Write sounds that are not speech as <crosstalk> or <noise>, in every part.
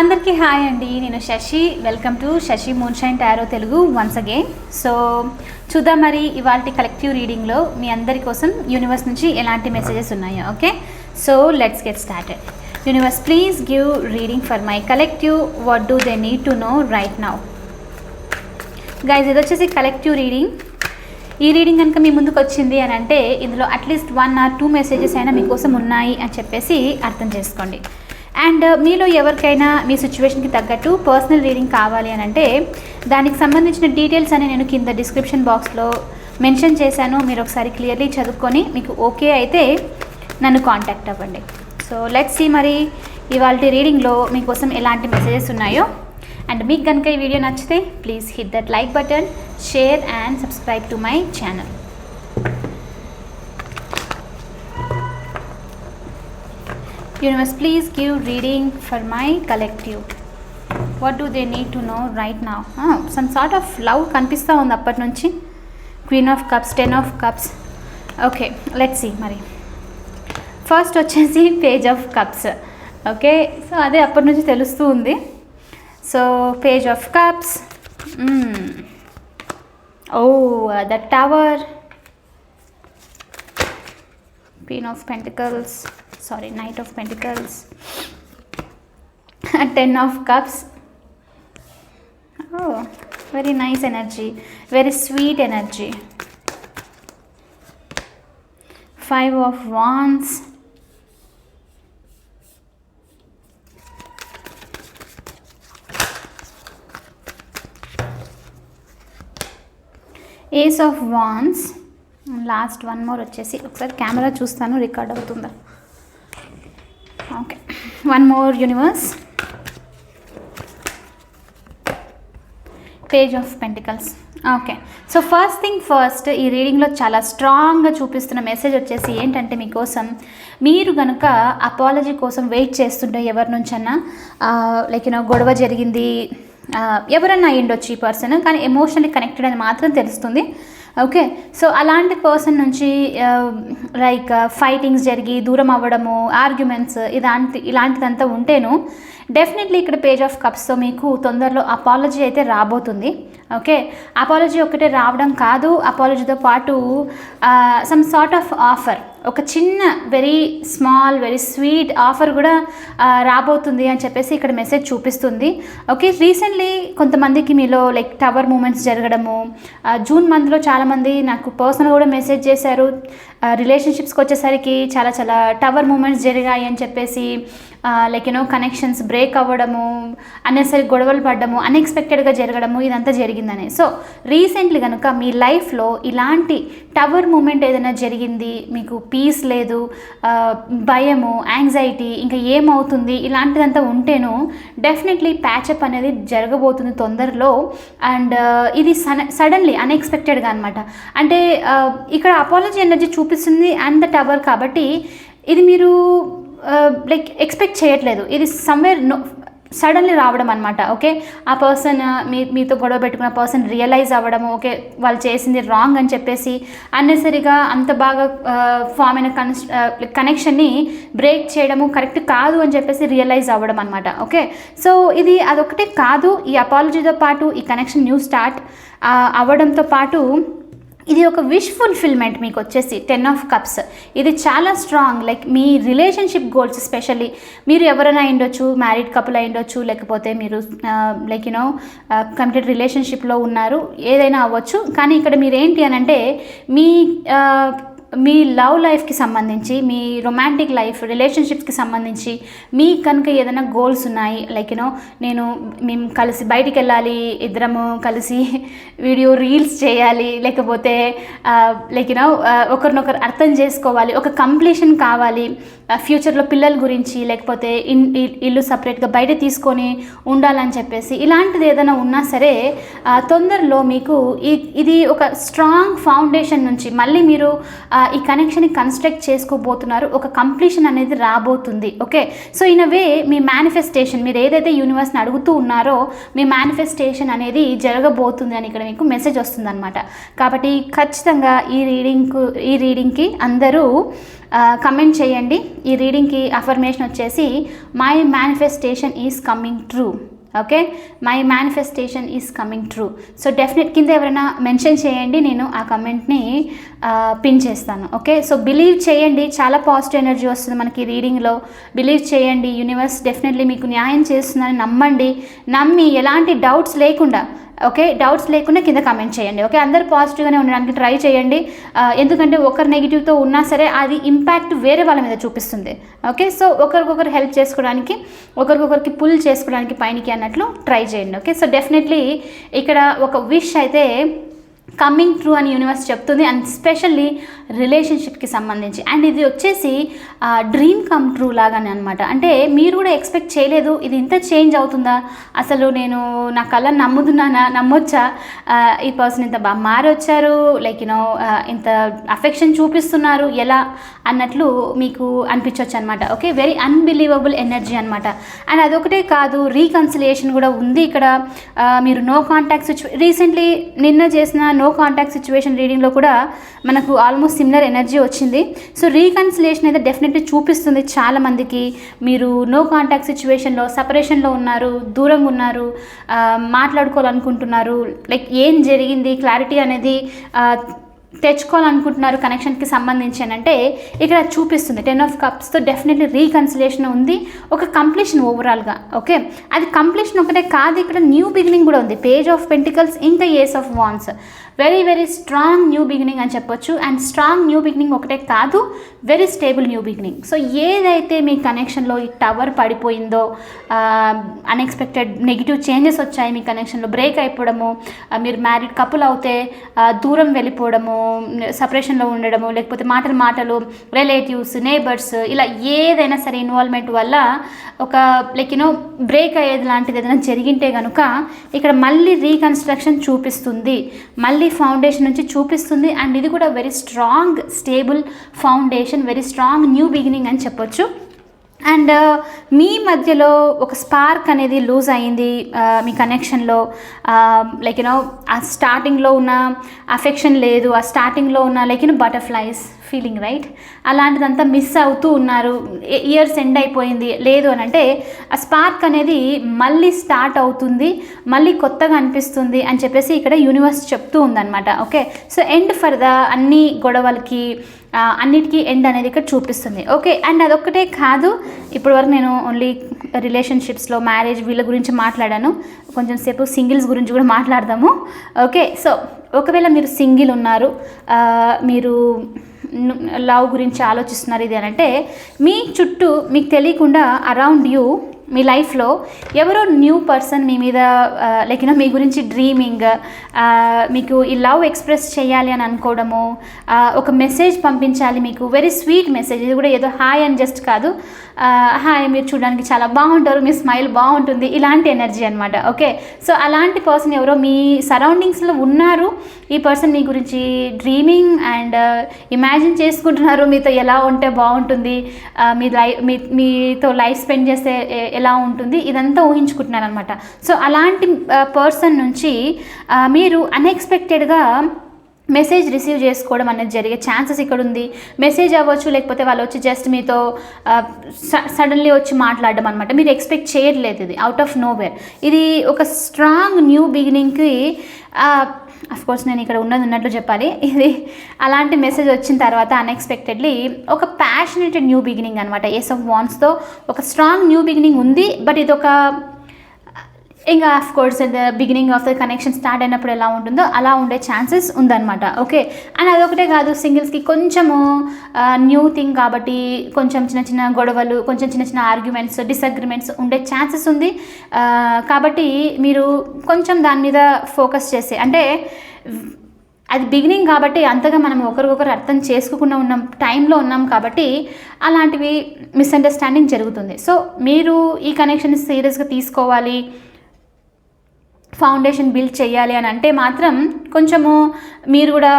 అందరికీ హాయ్ అండి. నేను Shashi. Welcome to Shashi moonshine tarot Telugu once again so చూద్దాం మరి ఇవాళ కలెక్టివ్ రీడింగ్లో మీ అందరి కోసం యూనివర్స్ నుంచి ఎలాంటి మెసేజెస్ ఉన్నాయో okay? So let's get started universe please give reading for my collective what do they need to know right now guys ఇది వచ్చేసి కలెక్టివ్ రీడింగ్ ఈ రీడింగ్ కనుక మీ ముందుకు వచ్చింది అని అంటే ఇందులో at least one or two messages అయినా మీకోసం ఉన్నాయి అని చెప్పేసి అర్థం చేసుకోండి. అండ్ uh, మీలో ఎవరికైనా మీ సిచ్యువేషన్కి తగ్గట్టు పర్సనల్ రీడింగ్ కావాలి అని అంటే దానికి సంబంధించిన డీటెయిల్స్ అని నేను కింద డిస్క్రిప్షన్ బాక్స్లో మెన్షన్ చేశాను. మీరు ఒకసారి క్లియర్లీ చదువుకొని మీకు ఓకే అయితే నన్ను కాంటాక్ట్ అవ్వండి. సో లెట్స్ సీ మరి ఇవాళ రీడింగ్లో మీకోసం ఎలాంటి మెసేజెస్ ఉన్నాయో. అండ్ మీకు కనుక ఈ వీడియో నచ్చితే please hit that like button share and subscribe to my channel universe please give reading for my collective what do they need to know right నా సమ్ సార్ట్ ఆఫ్ లవ్ కనిపిస్తూ ఉంది అప్పటి నుంచి. Queen of cups ten of cups okay let see మరి first వచ్చేసి page of cups okay so అదే అప్పటి నుంచి తెలుస్తూ ఉంది. So page of cups oh the tower queen of pentacles sorry knight of pentacles ten of cups very nice energy very sweet energy five of wands ace of wands last one more వచ్చేసి. ఒకసారి camera చూస్తాను record అవుతుందా? One more universe page of pentacles okay so first thing first ఈ రీడింగ్లో చాలా స్ట్రాంగ్గా చూపిస్తున్న message వచ్చేసి ఏంటంటే మీకోసం మీరు కనుక అపాలజీ కోసం వెయిట్ చేస్తుంటే ఎవరి నుంచన్నా లైక్ యూనో గొడవ జరిగింది ఎవరన్నా అయ్యిండొచ్చు ఈ పర్సన్ కానీ ఎమోషనలీ కనెక్టెడ్ అని మాత్రం తెలుస్తుంది. ఓకే సో అలాంటి పర్సన్ నుంచి uh, లైక్ ఫైటింగ్స్ uh, జరిగి దూరం అవ్వడము ఆర్గ్యుమెంట్స్ ఇలాంటి ఇలాంటిదంతా ఉంటేను డెఫినెట్లీ ఇక్కడ పేజ్ ఆఫ్ కప్స్తో మీకు తొందరలో అపాలజీ అయితే రాబోతుంది. ఓకే అపాలజీ ఒకటే రావడం కాదు అపాలజీతో పాటు సమ్ సార్ట్ ఆఫ్ ఆఫర్ ఒక చిన్న very small very sweet offer కూడా రాబోతుంది అని చెప్పేసి ఇక్కడ మెసేజ్ చూపిస్తుంది. ఓకే రీసెంట్లీ కొంతమందికి మీలో లైక్ టవర్ మూమెంట్స్ జరగడము జూన్ మంత్లో చాలామంది నాకు పర్సనల్ కూడా మెసేజ్ చేశారు. రిలేషన్షిప్స్కి వచ్చేసరికి చాలా చాలా టవర్ మూమెంట్స్ జరిగాయి అని చెప్పేసి లైక్ యూనో కనెక్షన్స్ బ్రేక్ అవ్వడము అన్నెసరి గొడవలు పడ్డము అన్ఎక్స్పెక్టెడ్గా జరగడము ఇదంతా జరిగిందని. సో రీసెంట్లీ కనుక మీ లైఫ్లో ఇలాంటి టవర్ మూమెంట్ ఏదైనా జరిగింది మీకు పీస్ లేదు భయము యాంగ్జైటీ ఇంకా ఏమవుతుంది ఇలాంటిదంతా ఉంటేను డెఫినెట్లీ ప్యాచప్ అనేది జరగబోతుంది తొందరలో. అండ్ ఇది సడన్లీ అన్ఎక్స్పెక్టెడ్గా అనమాట అంటే ఇక్కడ అపాలజీ ఎనర్జీ చూపిస్తుంది అండ్ ద టవర్ కాబట్టి ఇది మీరు Uh, లైక్ ఎక్స్పెక్ట్ చేయట్లేదు. ఇది సమ్వేర్ నో సడన్లీ రావడం అనమాట ఓకే ఆ పర్సన్ uh, మీ మీతో గొడవ పెట్టుకున్న పర్సన్ రియలైజ్ అవ్వడము ఓకే వాళ్ళు చేసింది రాంగ్ అని చెప్పేసి అన్నెసరిగా అంత బాగా uh, ఫామ్ అయిన కన్స్ కనెక్షన్ని బ్రేక్ చేయడము కరెక్ట్ కాదు అని చెప్పేసి రియలైజ్ అవ్వడం అనమాట ఓకే సో ఇది అదొకటే కాదు. ఈ అపాలజీతో పాటు ఈ కనెక్షన్ న్యూ స్టార్ట్ అవ్వడంతో పాటు ఇది ఒక విష్ ఫుల్ఫిల్మెంట్ మీకు వచ్చేసి టెన్ ఆఫ్ కప్స్ ఇది చాలా స్ట్రాంగ్ లైక్ మీ రిలేషన్షిప్ గోల్స్ స్పెషల్లీ మీరు ఎవరైనా అయిండొచ్చు మ్యారీడ్ కపుల్ అయిండొచ్చు లేకపోతే మీరు లైక్ యూనో కంప్లీట్ రిలేషన్షిప్లో ఉన్నారు ఏదైనా అవ్వచ్చు. కానీ ఇక్కడ మీరు ఏంటి అని అంటే మీ మీ లవ్ లైఫ్కి సంబంధించి మీ రొమాంటిక్ లైఫ్ రిలేషన్షిప్స్కి సంబంధించి మీ కనుక ఏదైనా గోల్స్ ఉన్నాయి లైక్ యూనో నేను మేము కలిసి బయటికి వెళ్ళాలి ఇద్దరము కలిసి <laughs> వీడియో రీల్స్ చేయాలి లేకపోతే లైక్ యూనో ఒకరినొకరు అర్థం చేసుకోవాలి ఒక కంప్లీషన్ కావాలి ఫ్యూచర్లో పిల్లల గురించి లేకపోతే ఇన్ ఇ- ఇల్లు సపరేట్గా బయట తీసుకొని ఉండాలని చెప్పేసి ఇలాంటిది ఏదైనా ఉన్నా సరే తొందరలో మీకు ఇది ఒక స్ట్రాంగ్ ఫౌండేషన్ నుంచి మళ్ళీ మీరు ఈ కనెక్షన్ని కన్స్ట్రక్ట్ చేసుకోబోతున్నారు. ఒక కంప్లీషన్ అనేది రాబోతుంది. ఓకే సో ఇన్ వే మీ మేనిఫెస్టేషన్ మీరు ఏదైతే యూనివర్స్ని అడుగుతూ ఉన్నారో మీ మేనిఫెస్టేషన్ అనేది జరగబోతుంది అని ఇక్కడ మీకు మెసేజ్ వస్తుందన్నమాట. కాబట్టి ఖచ్చితంగా ఈ రీడింగ్కు ఈ రీడింగ్కి అందరూ కమెంట్ చేయండి. ఈ రీడింగ్కి అఫర్మేషన్ వచ్చేసి my manifestation is coming true okay my manifestation is coming true so definite కింద ఎవరైనా మెన్షన్ చేయండి నేను ఆ కమెంట్ని పిన్ చేస్తాను. ఓకే సో బిలీవ్ చేయండి. చాలా పాజిటివ్ ఎనర్జీ వస్తుంది మనకి రీడింగ్లో బిలీవ్ చేయండి. యూనివర్స్ డెఫినెట్లీ మీకు న్యాయం చేస్తుందని నమ్మండి. నమ్మి ఎలాంటి డౌట్స్ లేకుండా ఓకే? డౌట్స్ లేకుండా కింద కమెంట్ చేయండి ఓకే? అందరు పాజిటివ్గానే ఉండడానికి ట్రై చేయండి. ఎందుకంటే ఒకరు నెగిటివ్తో ఉన్నా సరే అది ఇంపాక్ట్ వేరే వాళ్ళ మీద చూపిస్తుంది. ఓకే? సో ఒకరికొకరు హెల్ప్ చేసుకోవడానికి ఒకరికొకరికి పుల్ చేసుకోవడానికి పైనకి అన్నట్లు ట్రై చేయండి ఓకే? సో డెఫినెట్లీ ఇక్కడ ఒక విష్ అయితే కమింగ్ ట్రూ అని యూనివర్స్ చెప్తుంది అండ్ స్పెషల్లీ రిలేషన్షిప్కి సంబంధించి. అండ్ ఇది వచ్చేసి డ్రీమ్ కమ్ ట్రూ లాగానే అనమాట అంటే మీరు కూడా ఎక్స్పెక్ట్ చేయలేదు ఇది ఇంత చేంజ్ అవుతుందా? అసలు నేను నా కళ్ళని నమ్ముతున్నానా? నమ్మొచ్చా? ఈ పర్సన్ ఇంత బాగా మారొచ్చారు లైక్ యూనో ఇంత అఫెక్షన్ చూపిస్తున్నారు? ఎలా? అన్నట్లు మీకు అనిపించవచ్చు అనమాట ఓకే వెరీ అన్బిలీవబుల్ ఎనర్జీ అనమాట అండ్ అదొకటే కాదు రీకన్సిలియేషన్ కూడా ఉంది ఇక్కడ. మీరు నో కాంటాక్ట్ సిచ్యు రీసెంట్లీ నిన్న చేసిన నో కాంటాక్ట్ సిచ్యువేషన్ రీడింగ్లో కూడా మనకు ఆల్మోస్ట్ సిమిలర్ ఎనర్జీ వచ్చింది. సో రీకన్సిలేషన్ అయితే డెఫినెట్లీ చూపిస్తుంది చాలా మందికి మీరు నో కాంటాక్ట్ సిచ్యువేషన్లో సపరేషన్లో ఉన్నారు దూరంగా ఉన్నారు మాట్లాడుకోవాలనుకుంటున్నారు లైక్ ఏం జరిగింది క్లారిటీ అనేది తెచ్చుకోవాలనుకుంటున్నారు కనెక్షన్కి సంబంధించి అని అంటే ఇక్కడ చూపిస్తుంది. టెన్ ఆఫ్ కప్స్తో డెఫినెట్లీ రీకన్సిలేషన్ ఉంది. ఒక కంప్లీషన్ ఓవరాల్గా ఓకే? అది కంప్లీషన్ ఒకటే కాదు ఇక్కడ న్యూ బిగినింగ్ కూడా ఉంది. పేజ్ ఆఫ్ పెంటికల్స్ ఇంకా ace of wands. Very very strong new beginning అని చెప్పొచ్చు. అండ్ స్ట్రాంగ్ న్యూ బిగినింగ్ ఒకటే కాదు very stable new beginning so ఏదైతే మీ కనెక్షన్లో ఈ టవర్ పడిపోయిందో అన్ఎక్స్పెక్టెడ్ నెగిటివ్ చేంజెస్ వచ్చాయి మీ కనెక్షన్లో బ్రేక్ అయిపోవడము మీరు మ్యారీడ్ కపుల్ అవుతే దూరం వెళ్ళిపోవడము సపరేషన్లో ఉండడము లేకపోతే మాటలు మాటలు రిలేటివ్స్ నేబర్స్ ఇలా ఏదైనా సరే ఇన్వాల్వ్మెంట్ వల్ల ఒక లైక్ యూనో బ్రేక్ అయ్యేది లాంటిది ఏదైనా జరిగింటే కనుక ఇక్కడ మళ్ళీ రీకన్స్ట్రక్షన్ చూపిస్తుంది. మళ్ళీ ఫౌండేషన్ నుంచి చూపిస్తుంది. అండ్ ఇది కూడా very strong stable foundation very strong new beginning అని చెప్పొచ్చు. అండ్ uh, మీ మధ్యలో ఒక స్పార్క్ అనేది లూజ్ అయింది uh, మీ కనెక్షన్లో లైక్ యూనో ఆ స్టార్టింగ్లో ఉన్న అఫెక్షన్ లేదు ఆ స్టార్టింగ్లో ఉన్న like you know butterflies feeling right అలాంటిదంతా miss అవుతూ ఉన్నారు. E-, ఇయర్స్ ఎండ్ అయిపోయింది. లేదు అని అంటే ఆ స్పార్క్ అనేది మళ్ళీ స్టార్ట్ అవుతుంది మళ్ళీ కొత్తగా అనిపిస్తుంది అని చెప్పేసి ఇక్కడ యూనివర్స్ చెప్తూ ఉందన్నమాట. Okay so end for the అన్ని గొడవలకి అన్నిటికీ ఎండ్ అనేది ఇక్కడ చూపిస్తుంది. ఓకే అండ్ అదొక్కటే కాదు ఇప్పటి వరకు నేను ఓన్లీ రిలేషన్షిప్స్లో మ్యారేజ్ వీళ్ళ గురించి మాట్లాడాను. కొంచెం సేపు సింగిల్స్ గురించి కూడా మాట్లాడదాము. ఓకే సో ఒకవేళ మీరు సింగిల్ ఉన్నారు మీరు లవ్ గురించి ఆలోచిస్తున్నారు ఇది అని అంటే మీ చుట్టూ మీకు తెలియకుండా అరౌండ్ యూ మీ లైఫ్లో ఎవరో న్యూ పర్సన్ మీ మీద లైక్ మీ గురించి డ్రీమింగ్ మీకు ఈ లవ్ ఎక్స్ప్రెస్ చేయాలి అని అనుకోవడము ఒక మెసేజ్ పంపించాలి మీకు వెరీ స్వీట్ మెసేజ్ ఇది కూడా ఏదో హాయ్ అని జస్ట్ కాదు హాయ్ మీరు చూడడానికి చాలా బాగుంటారు మీ స్మైల్ బాగుంటుంది ఇలాంటి ఎనర్జీ అనమాట ఓకే? సో అలాంటి పర్సన్ ఎవరో మీ సరౌండింగ్స్లో ఉన్నారు ఈ పర్సన్ మీ గురించి డ్రీమింగ్ అండ్ ఇమాజిన్ చేసుకుంటున్నారు మీతో ఎలా ఉంటే బాగుంటుంది మీ లైఫ్ మీ మీతో లైఫ్ స్పెండ్ చేస్తే ఎలా ఉంటుంది ఇదంతా ఊహించుకుంటున్నారనమాట సో అలాంటి పర్సన్ నుంచి మీరు అన్ఎక్స్పెక్టెడ్గా మెసేజ్ రిసీవ్ చేసుకోవడం అనేది జరిగే ఛాన్సెస్ ఇక్కడ ఉంది. మెసేజ్ అవ్వచ్చు లేకపోతే వాళ్ళు వచ్చి జస్ట్ మీతో సడన్లీ వచ్చి మాట్లాడడం అనమాట మీరు ఎక్స్పెక్ట్ చేయట్లేదు ఇది అవుట్ ఆఫ్ నోవేర్ ఇది ఒక స్ట్రాంగ్ న్యూ బిగినింగ్కి అఫ్ కోర్స్ నేను ఇక్కడ ఉన్నది ఉన్నట్లు చెప్పాలి. ఇది అలాంటి మెసేజ్ వచ్చిన తర్వాత అన్ఎక్స్పెక్టెడ్లీ ఒక ప్యాషనేటెడ్ న్యూ బిగినింగ్ అనమాట ఏస్ ఆఫ్ వాన్స్తో ఒక స్ట్రాంగ్ న్యూ బిగినింగ్ ఉంది బట్ ఇది ఒక ఇంకా of course the beginning of the connection start అయినప్పుడు ఎలా ఉంటుందో అలా ఉండే ఛాన్సెస్ ఉందన్నమాట. ఓకే అండ్ అదొకటే కాదు సింగిల్స్కి కొంచెము న్యూ థింగ్ కాబట్టి కొంచెం చిన్న చిన్న గొడవలు కొంచెం చిన్న చిన్న ఆర్గ్యుమెంట్స్ డిసగ్రిమెంట్స్ ఉండే ఛాన్సెస్ ఉంది. కాబట్టి మీరు కొంచెం దాని మీద ఫోకస్ చేసే అంటే అది బిగినింగ్ కాబట్టి అంతగా మనం ఒకరికొకరు అర్థం చేసుకోకుండా ఉన్నాం టైంలో ఉన్నాం కాబట్టి అలాంటివి మిస్అండర్స్టాండింగ్ జరుగుతుంది. సో మీరు ఈ కనెక్షన్ సీరియస్గా తీసుకోవాలి ఫౌండేషన్ బిల్డ్ చేయాలి అని అంటే మాత్రం కొంచెము మీరు కూడా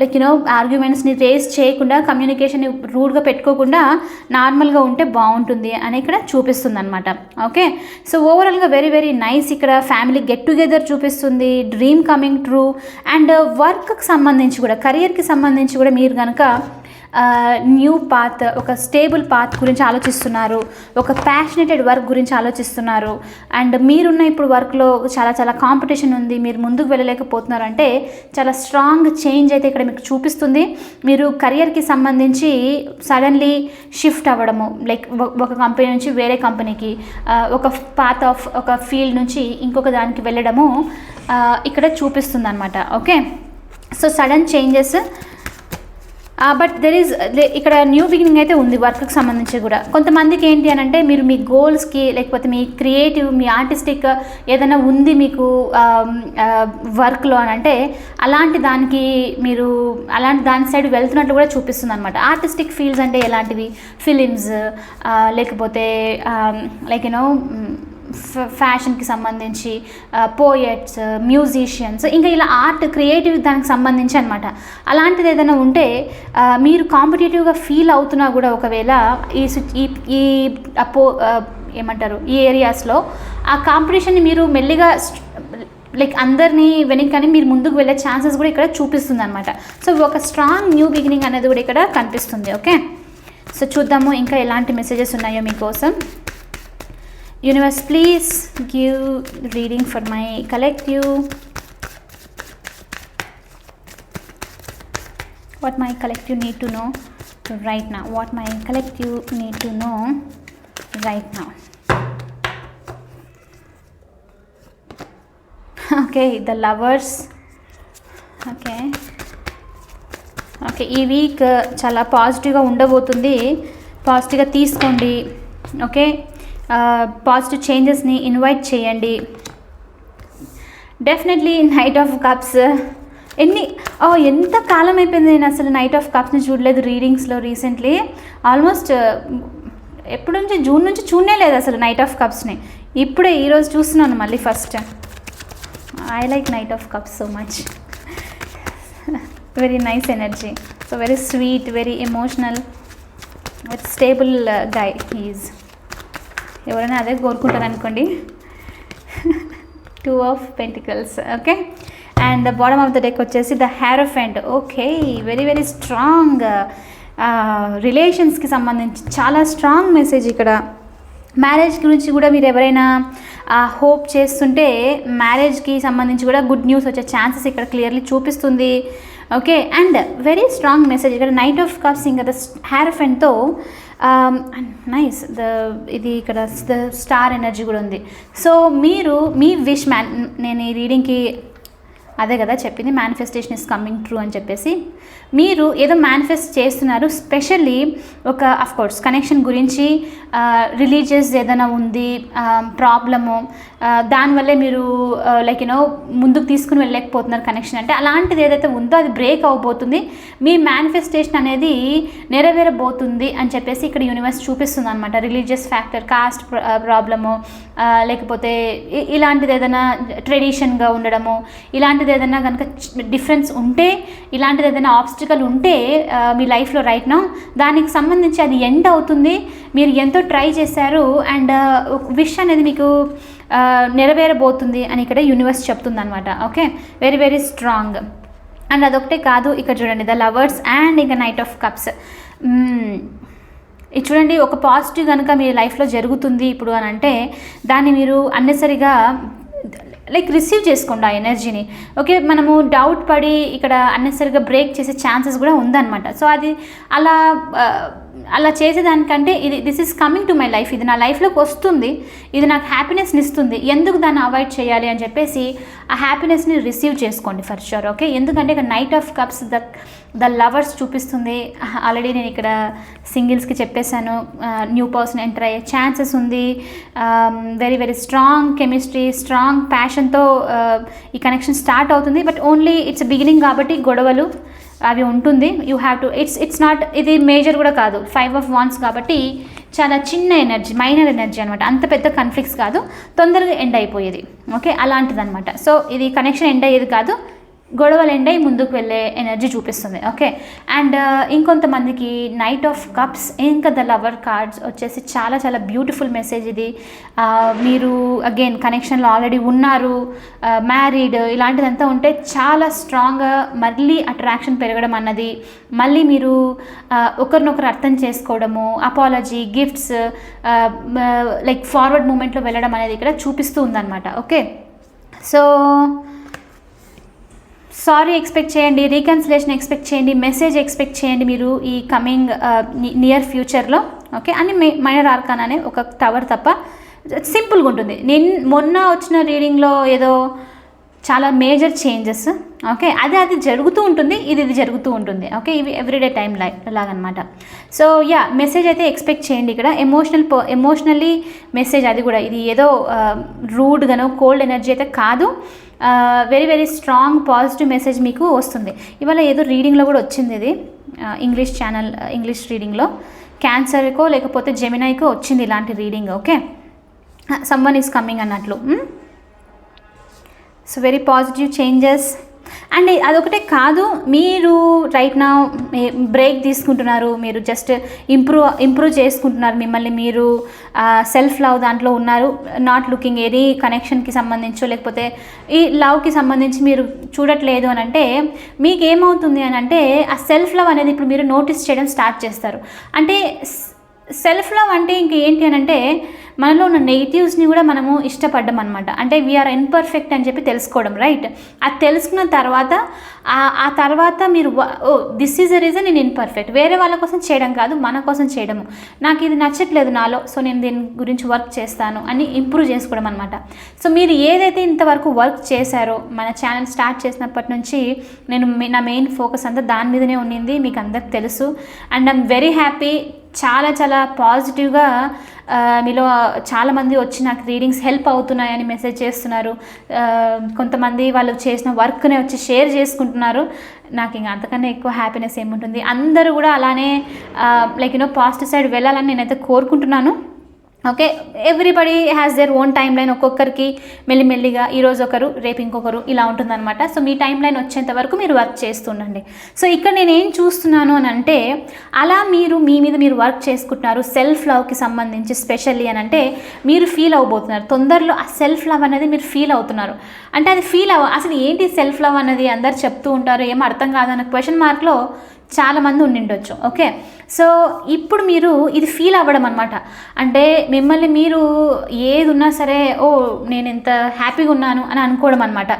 లైక్ యూనో ఆర్గ్యుమెంట్స్ని రేస్ చేయకుండా కమ్యూనికేషన్ రూడ్గా పెట్టుకోకుండా నార్మల్గా ఉంటే బాగుంటుంది అని ఇక్కడ చూపిస్తుంది అనమాట ఓకే సో ఓవరాల్గా వెరీ వెరీ నైస్ ఇక్కడ ఫ్యామిలీ గెట్ టుగెదర్ చూపిస్తుంది డ్రీమ్ కమింగ్ ట్రూ అండ్ వర్క్కి సంబంధించి కూడా కెరియర్కి సంబంధించి కూడా మీరు కనుక న్యూ పాత్ ఒక స్టేబుల్ పాత్ గురించి ఆలోచిస్తున్నారు. ఒక ప్యాషనేటెడ్ వర్క్ గురించి ఆలోచిస్తున్నారు. అండ్ మీరున్న ఇప్పుడు వర్క్లో చాలా చాలా కాంపిటీషన్ ఉంది. మీరు ముందుకు వెళ్ళలేకపోతున్నారు అంటే చాలా స్ట్రాంగ్ చేంజ్ అయితే ఇక్కడ మీకు చూపిస్తుంది. మీరు కెరియర్కి సంబంధించి సడన్లీ షిఫ్ట్ అవ్వడము లైక్ ఒక కంపెనీ నుంచి వేరే కంపెనీకి ఒక పాత్ ఆఫ్ ఒక ఫీల్డ్ నుంచి ఇంకొక దానికి వెళ్ళడము ఇక్కడ చూపిస్తుంది అనమాట okay so sudden changes but there is ఇక్కడ న్యూ బిగినింగ్ అయితే ఉంది వర్క్కి సంబంధించి కూడా. కొంతమందికి ఏంటి అని అంటే మీరు మీ గోల్స్కి లేకపోతే మీ క్రియేటివ్ మీ ఆర్టిస్టిక్ ఏదైనా ఉంది మీకు వర్క్లో అని అంటే అలాంటి దానికి మీరు అలాంటి దాని సైడ్ వెళ్తున్నట్లు కూడా చూపిస్తుంది అనమాట ఆర్టిస్టిక్ ఫీల్డ్స్ అంటే ఎలాంటివి? ఫిలిమ్స్ లేకపోతే లైక్ యూనో ఫ్యాషన్కి సంబంధించి పోయట్స్ మ్యూజిషియన్స్ ఇంకా ఇలా ఆర్ట్ క్రియేటివ్ దానికి సంబంధించి అనమాట అలాంటిది ఏదైనా ఉంటే మీరు కాంపిటేటివ్గా ఫీల్ అవుతున్నా కూడా ఒకవేళ ఈ ఈ ఈ ఏమంటారు ఈ ఏరియాస్లో ఆ కాంపిటీషన్ని మీరు మెల్లిగా లైక్ అందరినీ వెనకని మీరు ముందుకు వెళ్ళే ఛాన్సెస్ కూడా ఇక్కడ చూపిస్తుంది అనమాట సో ఒక స్ట్రాంగ్ న్యూ బిగినింగ్ అనేది కూడా ఇక్కడ కనిపిస్తుంది ఓకే? సో చూద్దాము ఇంకా ఎలాంటి మెసేజెస్ ఉన్నాయో మీకోసం. Universe, please give reading for my collective. What my collective need to know right now. What my collective need to know right now. Okay, the lovers. Okay. Okay ఈ week చాలా పాజిటివ్గా ఉండబోతుంది పాజిటివ్గా తీసుకోండి ఓకే పాజిటివ్ చేంజెస్ని invite చేయండి. Definitely knight of cups ఎన్ని ఓ ఎంత కాలం అయిపోయింది నేను అసలు నైట్ ఆఫ్ కప్స్ని చూడలేదు రీడింగ్స్లో రీసెంట్లీ ఆల్మోస్ట్ ఎప్పటి నుంచి జూన్ నుంచి చూడనే లేదు అసలు నైట్ ఆఫ్ కప్స్ని ఇప్పుడే ఈరోజు చూస్తున్నాను మళ్ళీ first I like knight of cups so much very nice energy so very sweet very emotional with stable guy he's ఎవరైనా అదే కోరుకుంటారు అనుకోండి. Two of pentacles okay and the bottom of the deck వచ్చేసి the hierophant okay very very strong రిలేషన్స్కి సంబంధించి చాలా strong message ఇక్కడ. Marriage గురించి కూడా మీరు ఎవరైనా uh, హోప్ చేస్తుంటే మ్యారేజ్కి సంబంధించి కూడా గుడ్ న్యూస్ వచ్చే ఛాన్సెస్ ఇక్కడ క్లియర్లీ చూపిస్తుంది. Okay and very strong message ఇక్కడ నైట్ ఆఫ్ కప్స్ ఇంకా ద హ్యారఫెంట్తో నైస్ ద ఇది ఇక్కడ ద స్టార్ ఎనర్జీ కూడా ఉంది. సో మీరు మీ విష్ మ్యాన్ నేను ఈ రీడింగ్కి అదే కదా చెప్పింది మేనిఫెస్టేషన్ ఇస్ కమింగ్ ట్రూ అని చెప్పేసి మీరు ఏదో మేనిఫెస్ట్ చేస్తున్నారు స్పెషల్లీ ఒక అఫ్ కోర్స్ కనెక్షన్ గురించి రిలీజియస్ ఏదైనా ఉంది ప్రాబ్లము దానివల్లే మీరు లైక్ యూనో ముందుకు తీసుకుని వెళ్ళలేకపోతున్నారు కనెక్షన్ అంటే అలాంటిది ఏదైతే ఉందో అది బ్రేక్ అవ్వబోతుంది మీ మేనిఫెస్టేషన్ అనేది నెరవేరబోతుంది అని చెప్పేసి ఇక్కడ యూనివర్స్ చూపిస్తుంది అనమాట రిలీజియస్ ఫ్యాక్టర్ కాస్ట్ ప్రాబ్లము లేకపోతే ఇలాంటిది ఏదైనా ట్రెడిషన్గా ఉండడము ఇలాంటిది ఏదైనా కనుక డిఫరెన్స్ ఉంటే ఇలాంటిది ఏదైనా ఆబ్స్టికల్ ఉంటే మీ లైఫ్లో రైట్ నో దానికి సంబంధించి అది ఎండ్ అవుతుంది. మీరు ఎంతో ట్రై చేశారు అండ్ విష్ అనేది మీకు నెరవేరబోతుంది అని ఇక్కడ యూనివర్స్ చెప్తుంది అనమాట okay very very strong and అదొకటే కాదు ఇక్కడ చూడండి ద లవర్స్ అండ్ ఇంకా నైట్ ఆఫ్ కప్స్ ఇది చూడండి ఒక పాజిటివ్ కనుక మీ లైఫ్లో జరుగుతుంది ఇప్పుడు అని అంటే దాన్ని మీరు అన్నెసరిగా లైక్ రిసీవ్ చేసుకోండి ఆ ఎనర్జీని ఓకే మనము డౌట్ పడి ఇక్కడ అన్నెసరిగా బ్రేక్ చేసే ఛాన్సెస్ కూడా ఉందన్నమాట. సో అది అలా అలా చేసేదానికంటే ఇది this is coming to my life ఇది నా లైఫ్లోకి వస్తుంది. ఇది నాకు హ్యాపీనెస్ని ఇస్తుంది. ఎందుకు దాన్ని అవాయిడ్ చేయాలి అని చెప్పేసి ఆ హ్యాపీనెస్ని రిసీవ్ చేసుకోండి ఫర్ షూర్ ఓకే ఎందుకంటే ఇక్కడ knight of cups the the lovers చూపిస్తుంది. ఆల్రెడీ నేను ఇక్కడ సింగిల్స్కి చెప్పేశాను. న్యూ పర్సన్ ఎంటర్ అయ్యే ఛాన్సెస్ ఉంది. Very very strong chemistry strong ప్యాషన్తో ఈ కనెక్షన్ స్టార్ట్ అవుతుంది. బట్ ఓన్లీ ఇట్స్ బిగినింగ్ కాబట్టి గొడవలు అవి ఉంటుంది. You have to it's it's not ఇది మేజర్ కూడా కాదు. ఫైవ్ ఆఫ్ వాన్స్ కాబట్టి చాలా చిన్న ఎనర్జీ మైనర్ ఎనర్జీ అనమాట అంత పెద్ద కన్ఫ్లిక్ట్స్ కాదు. తొందరగా ఎండ్ అయిపోయేది. ఓకే అలాంటిదన్నమాట. సో ఇది కనెక్షన్ ఎండ్ అయ్యేది కాదు. గొడవలు ముందుకు వెళ్ళే ఎనర్జీ చూపిస్తుంది ఓకే? అండ్ uh, ఇంకొంతమందికి నైట్ ఆఫ్ కప్స్ ఇంకా ద లవర్ కార్డ్స్ వచ్చేసి చాలా చాలా బ్యూటిఫుల్ మెసేజ్ ఇది. మీరు అగైన్ కనెక్షన్లో ఆల్రెడీ ఉన్నారు మ్యారీడ్ ఇలాంటిదంతా ఉంటే చాలా స్ట్రాంగ్గా మళ్ళీ అట్రాక్షన్ పెరగడం అన్నది. మళ్ళీ మీరు ఒకరినొకరు అర్థం చేసుకోవడము అపాలజీ గిఫ్ట్స్ లైక్ ఫార్వర్డ్ మూమెంట్లో వెళ్ళడం అనేది ఇక్కడ చూపిస్తూ ఉందన్నమాట ఓకే? సో సారీ ఎక్స్పెక్ట్ చేయండి రీకన్సిలేషన్ ఎక్స్పెక్ట్ చేయండి మెసేజ్ ఎక్స్పెక్ట్ చేయండి మీరు ఈ కమింగ్ నియర్ ఫ్యూచర్లో. ఓకే? అని మైనర్ ఆర్కాన్ అనే ఒక టవర్ తప్ప సింపుల్గా ఉంటుంది. నేను మొన్న వచ్చిన రీడింగ్లో ఏదో చాలా మేజర్ చేంజెస్ ఓకే అది అది జరుగుతూ ఉంటుంది ఇది ఇది జరుగుతూ ఉంటుంది. ఓకే ఇవి ఎవ్రీడే టైం లై లాగనమాట. సో యా మెసేజ్ అయితే ఎక్స్పెక్ట్ చేయండి ఇక్కడ. ఎమోషనల్ ఎమోషనల్లీ మెసేజ్ అది కూడా. ఇది ఏదో రూడ్గానో కోల్డ్ ఎనర్జీ అయితే కాదు. Very very strong positive message మీకు వస్తుంది. ఇవాళ ఏదో రీడింగ్లో కూడా వచ్చింది ఇది. ఇంగ్లీష్ ఛానల్ ఇంగ్లీష్ రీడింగ్లో క్యాన్సర్కో లేకపోతే జెమినాయికో వచ్చింది ఇలాంటి reading okay someone is coming అన్నట్లు. Hmm? So very positive changes. And అదొకటే కాదు మీరు రైట్ నా బ్రేక్ తీసుకుంటున్నారు మీరు జస్ట్ ఇంప్రూవ్ ఇంప్రూవ్ చేసుకుంటున్నారు మిమ్మల్ని మీరు సెల్ఫ్ లవ్ దాంట్లో ఉన్నారు నాట్ లుకింగ్ ఎనీ కనెక్షన్కి సంబంధించో లేకపోతే ఈ లవ్కి సంబంధించి మీరు చూడట్లేదు అని అంటే మీకు ఏమవుతుంది అని అంటే ఆ సెల్ఫ్ లవ్ అనేది ఇప్పుడు మీరు నోటీస్ చేయడం స్టార్ట్ చేస్తారు. అంటే సెల్ఫ్ లవ్ అంటే ఇంక ఏంటి అని అంటే మనలో ఉన్న నెగిటివ్స్ని కూడా మనము ఇష్టపడ్డం అనమాట అంటే వీఆర్ ఇన్పర్ఫెక్ట్ అని చెప్పి తెలుసుకోవడం రైట్ అది తెలుసుకున్న తర్వాత ఆ- తర్వాత మీరు వ- oh this is a reason నేను ఇన్పర్ఫెక్ట్ వేరే వాళ్ళ కోసం చేయడం కాదు మన కోసం చేయడము. నాకు ఇది నచ్చట్లేదు నాలో సో నేను దీని గురించి వర్క్ చేస్తాను అని ఇంప్రూవ్ చేసుకోవడం అనమాట సో మీరు ఏదైతే ఇంతవరకు వర్క్ చేశారో మన ఛానల్ స్టార్ట్ చేసినప్పటి నుంచి నేను నా మెయిన్ ఫోకస్ అంతా దాని మీదనే ఉండింది మీకు అందరికి తెలుసు. అండ్ ఐమ్ వెరీ హ్యాపీ చాలా చాలా పాజిటివ్గా మీలో చాలామంది వచ్చి నాకు రీడింగ్స్ హెల్ప్ అవుతున్నాయని మెసేజ్ చేస్తున్నారు. కొంతమంది వాళ్ళు చేసిన వర్క్ని వచ్చి షేర్ చేసుకుంటున్నారు. నాకు ఇంకా అంతకన్నా ఎక్కువ హ్యాపీనెస్ ఏముంటుంది? అందరూ కూడా అలానే లైక్ యూనో పాజిటివ్ సైడ్ వెళ్ళాలని నేనైతే కోరుకుంటున్నాను. Okay everybody has their own timeline ఒక్కొక్కరికి మెల్లిమెల్లిగా ఈరోజు ఒకరు రేపు ఇంకొకరు ఇలా ఉంటుందన్నమాట. సో మీ టైం లైన్ వచ్చేంత వరకు మీరు వర్క్ చేస్తుండండి. సో ఇక్కడ నేను ఏం చూస్తున్నాను అని అంటే అలా మీరు మీ మీద మీరు వర్క్ చేసుకుంటున్నారు సెల్ఫ్ లవ్కి సంబంధించి స్పెషల్లీ అని అంటే మీరు ఫీల్ అవబోతున్నారు తొందరలో ఆ సెల్ఫ్ లవ్ అనేది మీరు ఫీల్ అవుతున్నారు. అంటే అది ఫీల్ అవ అసలు ఏంటి సెల్ఫ్ లవ్ అనేది అందరు చెప్తూ ఉంటారు ఏం అర్థం కాదన్న క్వశ్చన్ మార్క్లో చాలామంది ఉండిండొచ్చు ఓకే? సో ఇప్పుడు మీరు ఇది ఫీల్ అవ్వడం అనమాట అంటే మిమ్మల్ని మీరు ఏది ఉన్నా సరే ఓ నేను ఎంత హ్యాపీగా ఉన్నాను అని అనుకోవడం అనమాట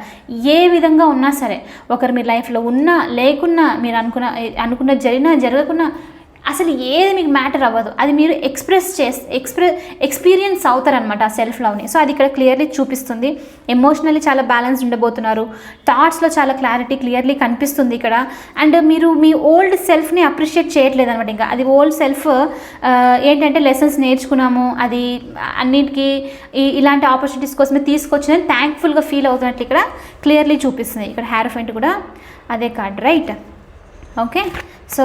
ఏ విధంగా ఉన్నా సరే ఒకరు మీ లైఫ్లో ఉన్నా లేకున్నా మీరు అనుకున్న అనుకున్న జరిగినా జరగకున్నా అసలు ఏది మీకు మ్యాటర్ అవ్వదు. అది మీరు ఎక్స్ప్రెస్ చేస్ ఎక్స్ప్రె ఎక్స్పీరియన్స్ అవుతారనమాట ఆ సెల్ఫ్ లవ్ని. సో అది ఇక్కడ క్లియర్లీ చూపిస్తుంది. ఎమోషనల్లీ చాలా బ్యాలెన్స్ ఉండబోతున్నారు. థాట్స్లో చాలా క్లారిటీ క్లియర్లీ కనిపిస్తుంది ఇక్కడ. అండ్ మీరు మీ ఓల్డ్ సెల్ఫ్ని అప్రిషియేట్ చేయట్లేదు అనమాట ఇంకా. అది ఓల్డ్ సెల్ఫ్ ఏంటంటే లెసన్స్ నేర్చుకున్నాము. అది అన్నిటికీ ఈ- ఇలాంటి ఆపర్చునిటీస్ కోసమే తీసుకొచ్చిందని థ్యాంక్ఫుల్గా ఫీల్ అవుతున్నట్లు ఇక్కడ క్లియర్లీ చూపిస్తుంది. ఇక్కడ హ్యారోఫెంట్ కూడా అదే card right? Okay? So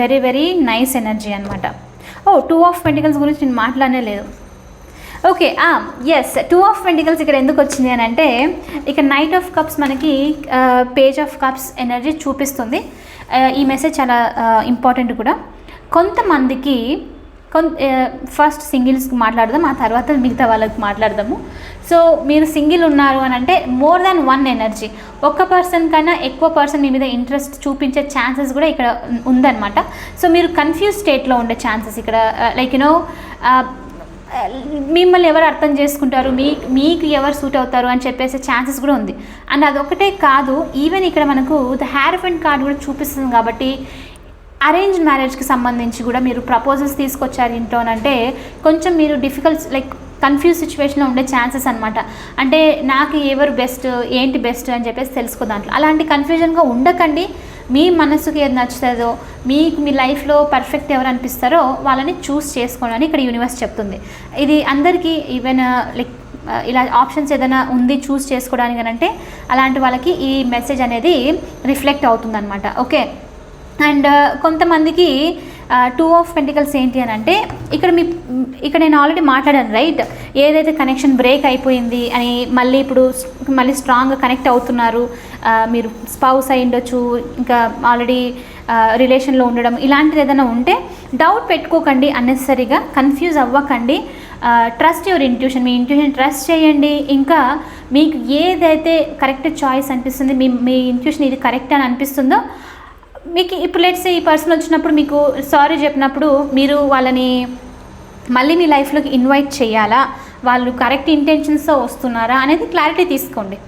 very very nice energy అనమాట ఓ టూ ఆఫ్ పెంటికల్స్ గురించి నేను మాట్లాడనే లేదు. Okay yes two of pentacles ఇక్కడ ఎందుకు వచ్చింది అని అంటే ఇక నైట్ ఆఫ్ కప్స్ మనకి పేజ్ ఆఫ్ కప్స్ ఎనర్జీ చూపిస్తుంది. ఈ మెసేజ్ చాలా ఇంపార్టెంట్ కూడా. కొంతమందికి కొంత ఫస్ట్ సింగిల్స్కి మాట్లాడదాం ఆ తర్వాత మిగతా వాళ్ళకి మాట్లాడదాము. సో మీరు సింగిల్ ఉన్నారు అని అంటే మోర్ దాన్ వన్ ఎనర్జీ ఒక్క పర్సన్ కన్నా ఎక్కువ పర్సన్ మీ మీద ఇంట్రెస్ట్ చూపించే ఛాన్సెస్ కూడా ఇక్కడ ఉందన్నమాట. సో మీరు కన్ఫ్యూజ్ స్టేట్లో ఉండే ఛాన్సెస్ ఇక్కడ uh, లైక్ యూనో uh, మిమ్మల్ని ఎవరు అర్థం చేసుకుంటారు? మీ మీకు ఎవరు సూట్ అవుతారు? అని చెప్పేసే ఛాన్సెస్ కూడా ఉంది. అండ్ అదొకటే కాదు ఈవెన్ ఇక్కడ మనకు ద హ్యారఫెంట్ అండ్ కార్డ్ కూడా చూపిస్తుంది కాబట్టి అరేంజ్ మ్యారేజ్కి సంబంధించి కూడా మీరు ప్రపోజల్స్ తీసుకొచ్చారు ఇంట్లో అంటే కొంచెం మీరు డిఫికల్ట్ లైక్ కన్ఫ్యూజ్ సిచ్యువేషన్లో ఉండే ఛాన్సెస్ అనమాట అంటే నాకు ఎవరు బెస్ట్ ఏంటి బెస్ట్ అని చెప్పేసి తెలుసుకో దాంట్లో. అలాంటి కన్ఫ్యూజన్గా ఉండకండి. మీ మనసుకి ఏది నచ్చుతుందో మీకు మీ లైఫ్లో పర్ఫెక్ట్ ఎవరు అనిపిస్తారో వాళ్ళని చూస్ చేసుకోండి అని ఇక్కడ యూనివర్స్ చెప్తుంది. ఇది అందరికీ ఈవెన్ లైక్ ఇలా ఆప్షన్స్ ఏదైనా ఉంది చూస్ చేసుకోవడానికి అని అంటే అలాంటి వాళ్ళకి ఈ మెసేజ్ అనేది రిఫ్లెక్ట్ అవుతుందన్నమాట. ఓకే అండ్ uh, కొంతమందికి టూ ఆఫ్ పెంటికల్స్ ఏంటి అని అంటే ఇక్కడ మీ ఇక్కడ నేను ఆల్రెడీ మాట్లాడాను రైట్ ఏదైతే కనెక్షన్ బ్రేక్ అయిపోయింది అని మళ్ళీ ఇప్పుడు మళ్ళీ స్ట్రాంగ్గా కనెక్ట్ అవుతున్నారు uh, మీరు స్పౌస్ అయి ఉండొచ్చు ఇంకా ఆల్రెడీ రిలేషన్లో uh, ఉండడం ఇలాంటిది ఏదైనా ఉంటే డౌట్ పెట్టుకోకండి అన్నెసరీగా కన్ఫ్యూజ్ అవ్వకండి. ట్రస్ట్ యువర్ ఇంట్యూషన్ మీ ఇంట్యూషన్ ట్రస్ట్ చేయండి. ఇంకా మీకు ఏదైతే కరెక్ట్ చాయిస్ అనిపిస్తుంది మీ మీ ఇంట్యూషన్ ఇది కరెక్ట్ అని అనిపిస్తుందో మీకు ఇప్పుడు లెట్స్ ఈ పర్సన్ వచ్చినప్పుడు మీకు సారీ చెప్పినప్పుడు మీరు వాళ్ళని మళ్ళీ మీ లైఫ్లోకి ఇన్వైట్ చేయాలా? వాళ్ళు కరెక్ట్ ఇంటెన్షన్స్తో వస్తున్నారా? అనేది క్లారిటీ తీసుకోండి.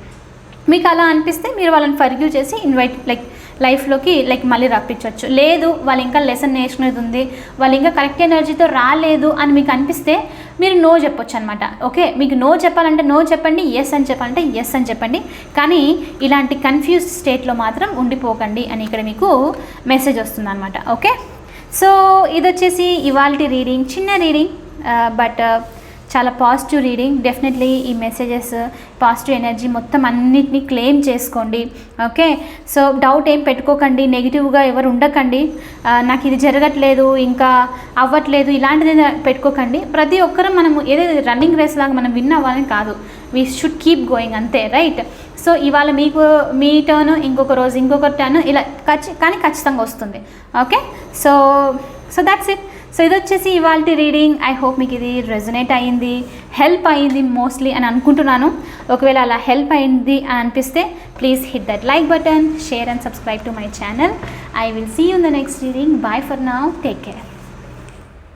మీకు అలా అనిపిస్తే మీరు వాళ్ళని ఫర్గ్యూ చేసి ఇన్వైట్ లైక్ లైఫ్లోకి లైక్ మళ్ళీ రప్పించవచ్చు లేదు వాళ్ళు ఇంకా లెసన్ నేర్చుకునేది ఉంది వాళ్ళు ఇంకా కరెక్ట్ ఎనర్జీతో రాలేదు అని మీకు అనిపిస్తే మీరు నో చెప్పొచ్చు అనమాట ఓకే? మీకు నో చెప్పాలంటే నో చెప్పండి ఎస్ అని చెప్పాలంటే ఎస్ అని చెప్పండి. కానీ ఇలాంటి కన్ఫ్యూజ్ స్టేట్లో మాత్రం ఉండిపోకండి అని ఇక్కడ మీకు మెసేజ్ వస్తుంది అనమాట ఓకే? సో ఇది వచ్చేసి ఇవాల్టి రీడింగ్ చిన్న రీడింగ్ బట్ uh, చాలా పాజిటివ్ రీడింగ్ డెఫినెట్లీ ఈ మెసేజెస్ పాజిటివ్ ఎనర్జీ మొత్తం అన్నిటినీ క్లెయిమ్ చేసుకోండి. ఓకే సో డౌట్ ఏం పెట్టుకోకండి. నెగిటివ్గా ఎవరు ఉండకండి. నాకు ఇది జరగట్లేదు ఇంకా అవ్వట్లేదు ఇలాంటిది పెట్టుకోకండి. ప్రతి ఒక్కరూ మనము ఏదైతే రన్నింగ్ రేస్ లాగా మనం విన్ అవ్వాలని కాదు. వీ షుడ్ కీప్ గోయింగ్ అంతే రైట్ సో ఇవాళ మీకు మీ టర్న్ ఇంకొక రోజు ఇంకొక టర్న్ ఇలా ఖచ్చి కానీ ఖచ్చితంగా వస్తుంది. Okay so so that's it so ఇది వచ్చేసి ఇవాళ రీడింగ్ ఐ హోప్ మీకు ఇది రెజనేట్ అయ్యింది హెల్ప్ అయ్యింది మోస్ట్లీ అని అనుకుంటున్నాను. ఒకవేళ అలా హెల్ప్ అయింది అని అనిపిస్తే please hit that like button share and subscribe to my channel I will see you in the next reading bye for now take care